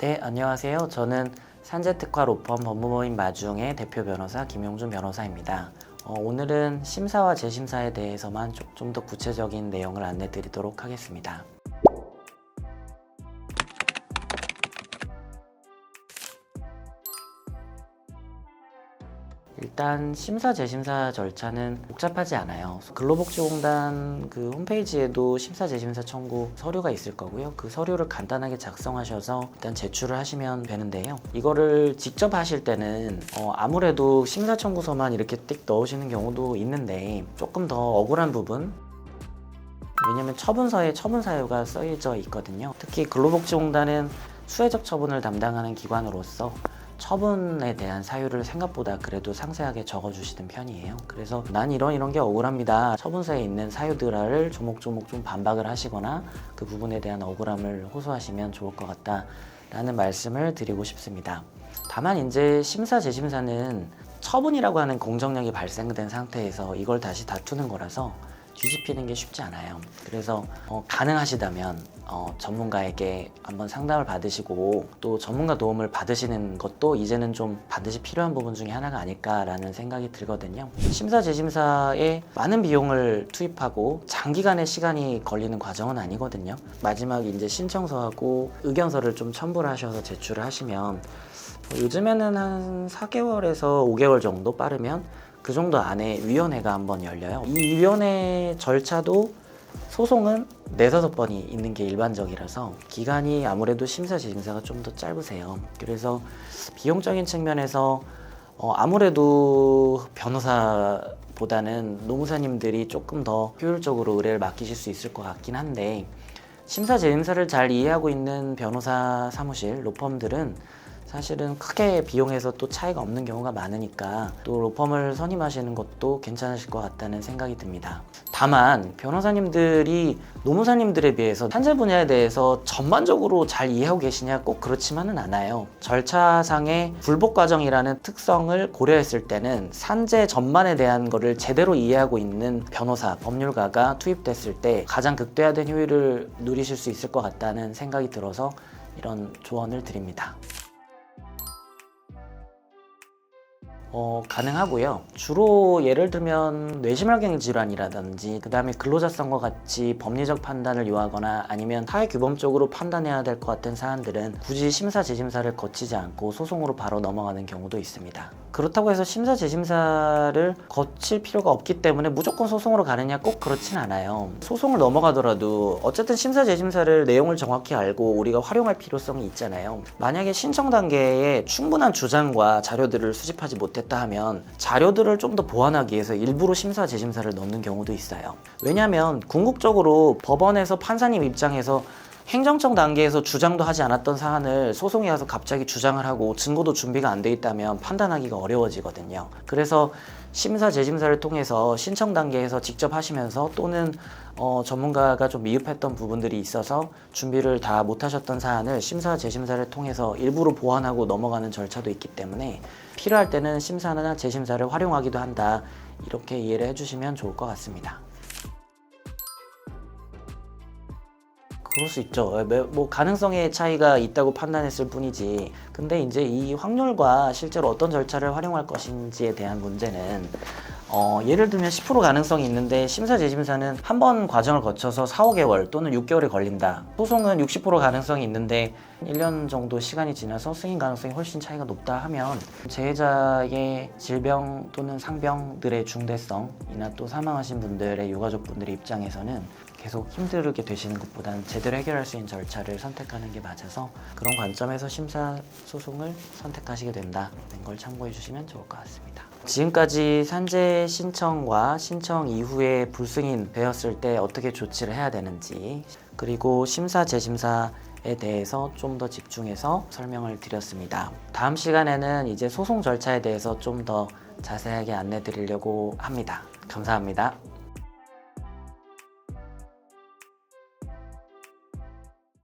네, 안녕하세요. 저는 산재특화 로펌 법무법인 마중의 대표 변호사 김용준 변호사입니다. 어, 오늘은 심사와 재심사에 대해서만 좀 더 구체적인 내용을 안내 드리도록 하겠습니다. 일단 심사 재심사 절차는 복잡하지 않아요. 근로복지공단 그 홈페이지에도 심사 재심사 청구 서류가 있을 거고요. 그 서류를 간단하게 작성하셔서 일단 제출을 하시면 되는데요. 이거를 직접 하실 때는 어, 아무래도 심사 청구서만 이렇게 띡 넣으시는 경우도 있는데 조금 더 억울한 부분 왜냐면 처분서에 처분 사유가 써져 있거든요. 특히 근로복지공단은 수혜적 처분을 담당하는 기관으로서 처분에 대한 사유를 생각보다 그래도 상세하게 적어주시는 편이에요. 그래서 난 이런 이런 게 억울합니다. 처분서에 있는 사유들을 조목조목 좀 반박을 하시거나 그 부분에 대한 억울함을 호소하시면 좋을 것 같다라는 말씀을 드리고 싶습니다. 다만 이제 심사 재심사는 처분이라고 하는 공정력이 발생된 상태에서 이걸 다시 다투는 거라서 뒤집히는 게 쉽지 않아요. 그래서 어, 가능하시다면 어, 전문가에게 한번 상담을 받으시고 또 전문가 도움을 받으시는 것도 이제는 좀 반드시 필요한 부분 중에 하나가 아닐까라는 생각이 들거든요. 심사 재심사에 많은 비용을 투입하고 장기간의 시간이 걸리는 과정은 아니거든요. 마지막 이제 신청서하고 의견서를 좀 첨부를 하셔서 제출을 하시면 요즘에는 한 4개월에서 5개월 정도 빠르면 그 정도 안에 위원회가 한번 열려요. 이 위원회 절차도 소송은 네다섯 번이 있는 게 일반적이라서 기간이 아무래도 심사 재심사가 좀 더 짧으세요. 그래서 비용적인 측면에서 어, 아무래도 변호사보다는 노무사님들이 조금 더 효율적으로 의뢰를 맡기실 수 있을 것 같긴 한데 심사 재심사를 잘 이해하고 있는 변호사 사무실 로펌들은 사실은 크게 비용에서 또 차이가 없는 경우가 많으니까 또 로펌을 선임하시는 것도 괜찮으실 것 같다는 생각이 듭니다. 다만 변호사님들이 노무사님들에 비해서 산재 분야에 대해서 전반적으로 잘 이해하고 계시냐 꼭 그렇지만은 않아요. 절차상의 불복 과정이라는 특성을 고려했을 때는 산재 전반에 대한 거를 제대로 이해하고 있는 변호사, 법률가가 투입됐을 때 가장 극대화된 효율을 누리실 수 있을 것 같다는 생각이 들어서 이런 조언을 드립니다. 어, 가능하고요. 주로 예를 들면 뇌심혈경 질환이라든지 그 다음에 근로자성과 같이 법리적 판단을 요하거나 아니면 사회 규범적으로 판단해야 될 것 같은 사안들은 굳이 심사 재심사를 거치지 않고 소송으로 바로 넘어가는 경우도 있습니다. 그렇다고 해서 심사 재심사를 거칠 필요가 없기 때문에 무조건 소송으로 가느냐 꼭 그렇진 않아요. 소송을 넘어가더라도 어쨌든 심사 재심사를 내용을 정확히 알고 우리가 활용할 필요성이 있잖아요. 만약에 신청 단계에 충분한 주장과 자료들을 수집하지 못했다 하면 자료들을 좀 더 보완하기 위해서 일부러 심사 재심사를 넣는 경우도 있어요. 왜냐하면 궁극적으로 법원에서 판사님 입장에서 행정청 단계에서 주장도 하지 않았던 사안을 소송에 가서 갑자기 주장을 하고 증거도 준비가 안 돼 있다면 판단하기가 어려워지거든요. 그래서 심사 재심사를 통해서 신청 단계에서 직접 하시면서 또는 어, 전문가가 좀 미흡했던 부분들이 있어서 준비를 다 못하셨던 사안을 심사 재심사를 통해서 일부러 보완하고 넘어가는 절차도 있기 때문에 필요할 때는 심사나 재심사를 활용하기도 한다 이렇게 이해를 해주시면 좋을 것 같습니다. 그럴 수 있죠. 매- 뭐 가능성의 차이가 있다고 판단했을 뿐이지. 근데 이제 이 확률과 실제로 어떤 절차를 활용할 것인지에 대한 문제는 어, 예를 들면 10% 가능성이 있는데 심사 재심사는 한 번 과정을 거쳐서 4, 5개월 또는 6개월이 걸린다. 소송은 60% 가능성이 있는데 1년 정도 시간이 지나서 승인 가능성이 훨씬 차이가 높다 하면 재해자의 질병 또는 상병들의 중대성이나 또 사망하신 분들의 유가족분들의 입장에서는 계속 힘들게 되시는 것보다는 제대로 해결할 수 있는 절차를 선택하는 게 맞아서 그런 관점에서 심사 소송을 선택하시게 된다는 걸 참고해 주시면 좋을 것 같습니다. 지금까지 산재 신청과 신청 이후에 불승인 되었을 때 어떻게 조치를 해야 되는지 그리고 심사 재심사 에 대해서 좀 더 집중해서 설명을 드렸습니다. 다음 시간에는 이제 소송 절차에 대해서 좀 더 자세하게 안내 드리려고 합니다. 감사합니다.